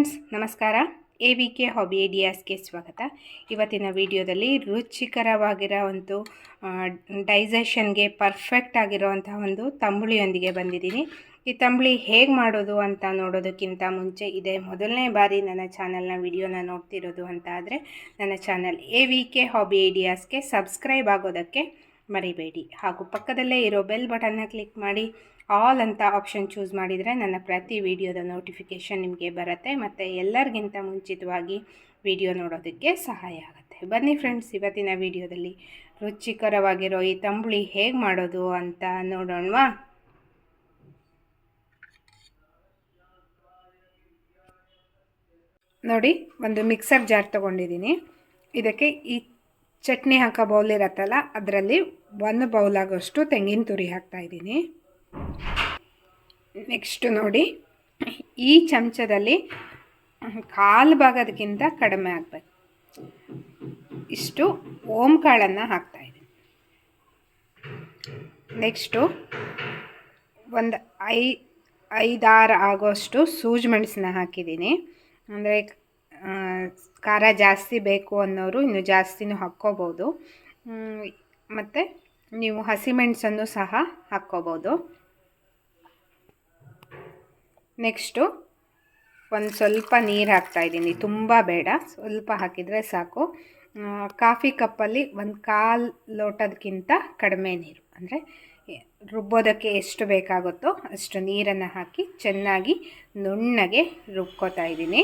Friends, ನಮಸ್ಕಾರ. A V K hobby ಐಡಿಯಾಸ್ಗೆ ಸ್ವಾಗತ. ಇವತ್ತಿನ ವಿಡಿಯೋದಲ್ಲಿ ರುಚಿಕರವಾಗಿರೋ ಒಂದು ಡೈಜೆಷನ್ಗೆ ಪರ್ಫೆಕ್ಟ್ ಆಗಿರೋವಂಥ ಒಂದು ತಂಬುಳಿಯೊಂದಿಗೆ ಬಂದಿದ್ದೀನಿ. ಈ ತಂಬುಳಿ ಹೇಗೆ ಮಾಡೋದು ಅಂತ ನೋಡೋದಕ್ಕಿಂತ ಮುಂಚೆ ಇದೇ ಮೊದಲನೇ ಬಾರಿ ನನ್ನ ಚಾನಲ್ನ ವಿಡಿಯೋನ ನೋಡ್ತಿರೋದು ಅಂತ ಆದರೆ, ನನ್ನ channel A V K hobby ಐಡಿಯಾಸ್ಗೆ subscribe ಆಗೋದಕ್ಕೆ ಮರಿಬೇಡಿ. ಹಾಗೂ ಪಕ್ಕದಲ್ಲೇ ಇರೋ ಬೆಲ್ ಬಟನ್ನ ಕ್ಲಿಕ್ ಮಾಡಿ. ಆಲ್ ಅಂತ ಆಪ್ಷನ್ ಚೂಸ್ ಮಾಡಿದರೆ ನನ್ನ ಪ್ರತಿ ವಿಡಿಯೋದ ನೋಟಿಫಿಕೇಷನ್ ನಿಮಗೆ ಬರುತ್ತೆ. ಮತ್ತು ಎಲ್ಲರಿಗಿಂತ ಮುಂಚಿತವಾಗಿ ವಿಡಿಯೋ ನೋಡೋದಕ್ಕೆ ಸಹಾಯ ಆಗುತ್ತೆ. ಬನ್ನಿ ಫ್ರೆಂಡ್ಸ್, ಇವತ್ತಿನ ವಿಡಿಯೋದಲ್ಲಿ ರುಚಿಕರವಾಗಿರೋ ಈ ತಂಬುಳಿ ಹೇಗೆ ಮಾಡೋದು ಅಂತ ನೋಡೋಣವಾ? ನೋಡಿ, ಒಂದು ಮಿಕ್ಸರ್ ಜಾರ್ ತೊಗೊಂಡಿದ್ದೀನಿ. ಇದಕ್ಕೆ ಈ ಚಟ್ನಿ ಹಾಕೋ ಬೌಲ್ ಇರತ್ತಲ್ಲ, ಅದರಲ್ಲಿ ಒಂದು ಬೌಲ್ ಆಗೋಷ್ಟು ತೆಂಗಿನ ತುರಿ ಹಾಕ್ತಾಯಿದ್ದೀನಿ ನೆಕ್ಸ್ಟು ನೋಡಿ, ಈ ಚಮಚದಲ್ಲಿ ಕಾಲು ಭಾಗದಕ್ಕಿಂತ ಕಡಿಮೆ ಆಗಬೇಕು. ಇಷ್ಟು ಓಂ ಕಾಳನ್ನು ಹಾಕ್ತಾಯಿದ್ದೀನಿ ನೆಕ್ಸ್ಟು ಒಂದು ಐ, ಐದಾರು ಆಗೋಷ್ಟು ಸೂಜಿ ಮೆಣಸನ್ನ ಹಾಕಿದ್ದೀನಿ. ಅಂದರೆ ಖಾರ ಜಾಸ್ತಿ ಬೇಕು ಅನ್ನೋರು ಇನ್ನು ಜಾಸ್ತಿನೂ ಹಾಕ್ಕೋಬೋದು. ಮತ್ತು ನೀವು ಹಸಿಮೆಣಸನ್ನು ಸಹ ಹಾಕ್ಕೋಬೋದು. ನೆಕ್ಸ್ಟು ಒಂದು ಸ್ವಲ್ಪ ನೀರು ಹಾಕ್ತಾಯಿದ್ದೀನಿ ತುಂಬ ಬೇಡ. ಸ್ವಲ್ಪ ಹಾಕಿದರೆ ಸಾಕು. ಕಾಫಿ ಕಪ್ಪಲ್ಲಿ ಒಂದು ಕಾಲು ಲೋಟದಕ್ಕಿಂತ ಕಡಿಮೆ ನೀರು. ಅಂದರೆ ರುಬ್ಬೋದಕ್ಕೆ ಎಷ್ಟು ಬೇಕಾಗುತ್ತೋ ಅಷ್ಟು ನೀರನ್ನು ಹಾಕಿ ಚೆನ್ನಾಗಿ ನುಣ್ಣಗೆ ರುಬ್ಕೋತಾ ಇದ್ದೀನಿ.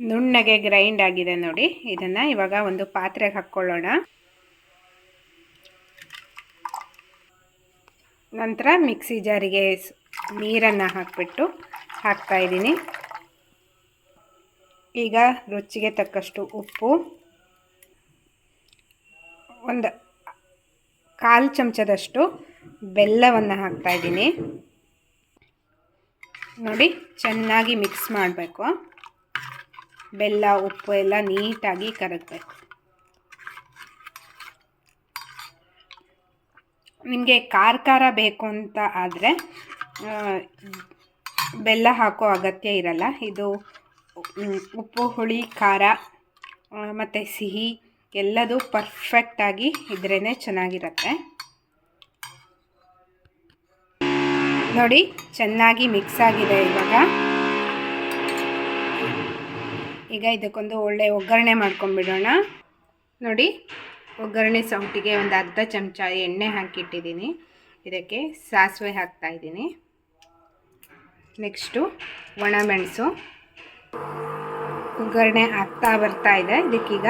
ನುಣ್ಣಗೆ ಗ್ರೈಂಡ್ ಆಗಿದೆ ನೋಡಿ. ಇದನ್ನು ಇವಾಗ ಒಂದು ಪಾತ್ರೆಗೆ ಹಾಕ್ಕೊಳ್ಳೋಣ. ನಂತರ ಮಿಕ್ಸಿ ಜಾರಿಗೆ ನೀರನ್ನು ಹಾಕಿಬಿಟ್ಟು ಹಾಕ್ತಾಯಿದ್ದೀನಿ ಈಗ ರುಚಿಗೆ ತಕ್ಕಷ್ಟು ಉಪ್ಪು. ಒಂದು ಕಾಲು ಚಮಚದಷ್ಟು ಬೆಲ್ಲವನ್ನು ಹಾಕ್ತಾಯಿದ್ದೀನಿ ನೋಡಿ, ಚೆನ್ನಾಗಿ ಮಿಕ್ಸ್ ಮಾಡಬೇಕು. ಬೆಲ್ಲ, ಉಪ್ಪು ಎಲ್ಲ ನೀಟಾಗಿ ಕರಗಬೇಕು ನಿಮಗೆ ಖಾರ ಖಾರ ಬೇಕು ಅಂತ ಆದರೆ ಬೆಲ್ಲ ಹಾಕೋ ಅಗತ್ಯ ಇರಲ್ಲ. ಇದು ಉಪ್ಪು, ಹುಳಿ, ಖಾರ ಮತ್ತು ಸಿಹಿ ಎಲ್ಲದೂ ಪರ್ಫೆಕ್ಟಾಗಿ ಇದ್ರೇ ಚೆನ್ನಾಗಿರುತ್ತೆ. ನೋಡಿ, ಚೆನ್ನಾಗಿ ಮಿಕ್ಸ್ ಆಗಿದೆ ಇವಾಗ. ಈಗ ಇದಕ್ಕೊಂದು ಒಳ್ಳೆ ಒಗ್ಗರಣೆ ಮಾಡ್ಕೊಂಬಿಡೋಣ. ನೋಡಿ, ಒಗ್ಗರಣೆ ಸೌಟಿಗೆ ಒಂದು ಅರ್ಧ ಚಮಚ ಎಣ್ಣೆ ಹಾಕಿಟ್ಟಿದ್ದೀನಿ. ಇದಕ್ಕೆ ಸಾಸಿವೆ ಹಾಕ್ತಾಯಿದ್ದೀನಿ ನೆಕ್ಸ್ಟು ಒಣಮೆಣಸು. ಒಗ್ಗರಣೆ ಆಗ್ತಾ ಬರ್ತಾ ಇದೆ. ಇದಕ್ಕೀಗ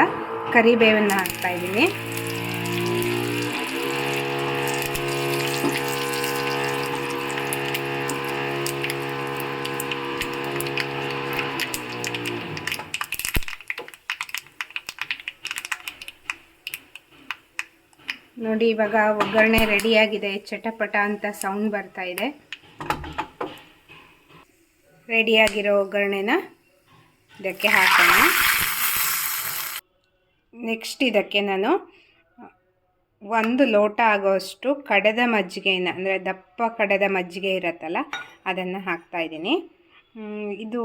ಕರಿಬೇವನ್ನು ಹಾಕ್ತಾಯಿದ್ದೀನಿ ನೋಡಿ, ಇವಾಗ ಒಗ್ಗರಣೆ ರೆಡಿಯಾಗಿದೆ. ಚಟಪಟ ಅಂತ ಸೌಂಡ್ ಬರ್ತಾ ಇದೆ. ರೆಡಿಯಾಗಿರೋ ಒಗ್ಗರಣೆನ ಇದಕ್ಕೆ ಹಾಕೋಣ. ನೆಕ್ಸ್ಟ್ ಇದಕ್ಕೆ ನಾನು ಒಂದು ಲೋಟ ಆಗೋಷ್ಟು ಕಡದ ಮಜ್ಜಿಗೆನ, ಅಂದರೆ ದಪ್ಪ ಕಡದ ಮಜ್ಜಿಗೆ ಇರುತ್ತಲ್ಲ, ಅದನ್ನು ಹಾಕ್ತಾಯಿದ್ದೀನಿ ಇದು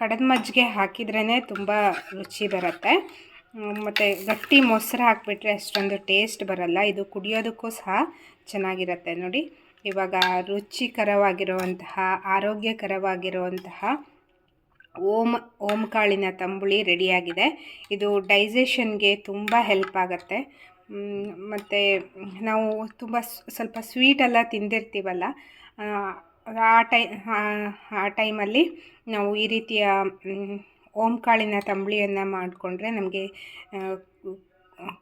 ಕಡದ ಮಜ್ಜಿಗೆ ಹಾಕಿದ್ರೇ ತುಂಬ ರುಚಿ ಬರುತ್ತೆ. ಮತ್ತು ಗಟ್ಟಿ ಮೊಸರು ಹಾಕಿಬಿಟ್ರೆ ಅಷ್ಟೊಂದು ಟೇಸ್ಟ್ ಬರಲ್ಲ. ಇದು ಕುಡಿಯೋದಕ್ಕೂ ಸಹ ಚೆನ್ನಾಗಿರುತ್ತೆ ನೋಡಿ. ಇವಾಗ ರುಚಿಕರವಾಗಿರುವಂತಹ, ಆರೋಗ್ಯಕರವಾಗಿರುವಂತಹ ಓಮ್ ಓಮ್ ಕಾಳಿನ ತಂಬುಳಿ ರೆಡಿಯಾಗಿದೆ. ಇದು ಡೈಜೆಷನ್ಗೆ ತುಂಬ ಹೆಲ್ಪ್ ಆಗುತ್ತೆ. ಮತ್ತು ನಾವು ತುಂಬ ಸ್ವಲ್ಪ ಸ್ವೀಟೆಲ್ಲ ತಿಂದಿರ್ತೀವಲ್ಲ, ಆ ಟೈ, ಆ ಟೈಮಲ್ಲಿ ನಾವು ಈ ರೀತಿಯ ಓಂ ಕಾಳಿನ ತಂಬುಳಿಯನ್ನು ಮಾಡಿಕೊಂಡ್ರೆ ನಮಗೆ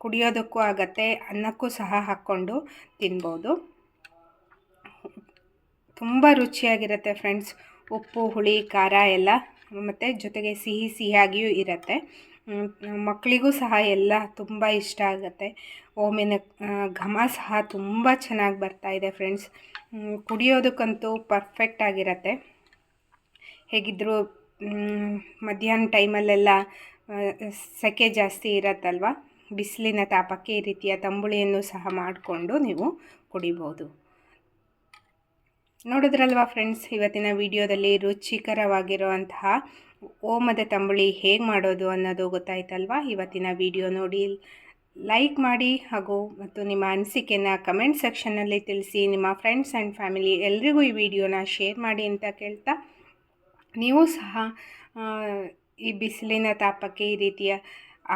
ಕುಡಿಯೋದಕ್ಕೂ ಆಗತ್ತೆ, ಅನ್ನಕ್ಕೂ ಸಹ ಹಾಕ್ಕೊಂಡು ತಿನ್ಬೋದು. ತುಂಬ ರುಚಿಯಾಗಿರುತ್ತೆ ಫ್ರೆಂಡ್ಸ್. ಉಪ್ಪು, ಹುಳಿ, ಖಾರ ಎಲ್ಲ ಮತ್ತು ಜೊತೆಗೆ ಸಿಹಿ ಸಿಹಿಯಾಗಿಯೂ ಇರುತ್ತೆ. ಮಕ್ಕಳಿಗೂ ಸಹ ಎಲ್ಲ ತುಂಬ ಇಷ್ಟ ಆಗುತ್ತೆ. ಓಮಿನ ಘಮ ಸಹ ತುಂಬ ಚೆನ್ನಾಗಿ ಬರ್ತಾ ಇದೆ ಫ್ರೆಂಡ್ಸ್. ಕುಡಿಯೋದಕ್ಕಂತೂ ಪರ್ಫೆಕ್ಟ್ ಆಗಿರುತ್ತೆ. ಹೇಗಿದ್ದರೂ ಮಧ್ಯಾಹ್ನ ಟೈಮಲ್ಲೆಲ್ಲ ಸೆಕೆ ಜಾಸ್ತಿ ಇರತ್ತಲ್ವ? ಬಿಸಿಲಿನ ತಾಪಕ್ಕೆ ಈ ರೀತಿಯ ತಂಬುಳಿಯನ್ನು ಸಹ ಮಾಡಿಕೊಂಡು ನೀವು ಕುಡಿಬೋದು. ನೋಡಿದ್ರಲ್ವ ಫ್ರೆಂಡ್ಸ್, ಇವತ್ತಿನ ವಿಡಿಯೋದಲ್ಲಿ ರುಚಿಕರವಾಗಿರುವಂತಹ ಓಮದ ತಂಬುಳಿ ಹೇಗೆ ಮಾಡೋದು ಅನ್ನೋದು ಗೊತ್ತಾಯ್ತಲ್ವ? ಇವತ್ತಿನ ವಿಡಿಯೋ ನೋಡಿ, ಲೈಕ್ ಮಾಡಿ ಹಾಗೂ ಮತ್ತು ನಿಮ್ಮ ಅನಿಸಿಕೆನ ಕಮೆಂಟ್ ಸೆಕ್ಷನ್ನಲ್ಲಿ ತಿಳಿಸಿ, ನಿಮ್ಮ ಫ್ರೆಂಡ್ಸ್ ಆ್ಯಂಡ್ ಫ್ಯಾಮಿಲಿ ಎಲ್ರಿಗೂ ಈ ವಿಡಿಯೋನ ಶೇರ್ ಮಾಡಿ ಅಂತ ಕೇಳ್ತಾ ನೀವು ಸಹ ಈ ಬಿಸಿಲಿನ ತಾಪಕ್ಕೆ ಈ ರೀತಿಯ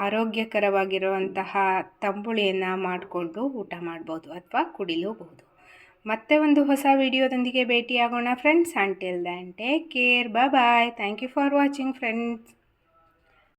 ಆರೋಗ್ಯಕರವಾಗಿರುವಂತಹ ತಂಬುಳಿಯನ್ನು ಮಾಡಿಕೊಂಡು ಊಟ ಮಾಡ್ಬೋದು ಅಥವಾ ಕುಡಿಲೂಬಹುದು. ಮತ್ತೆ ಒಂದು ಹೊಸ ವಿಡಿಯೋದೊಂದಿಗೆ ಭೇಟಿಯಾಗೋಣ friends until then take care bye thank you for watching friends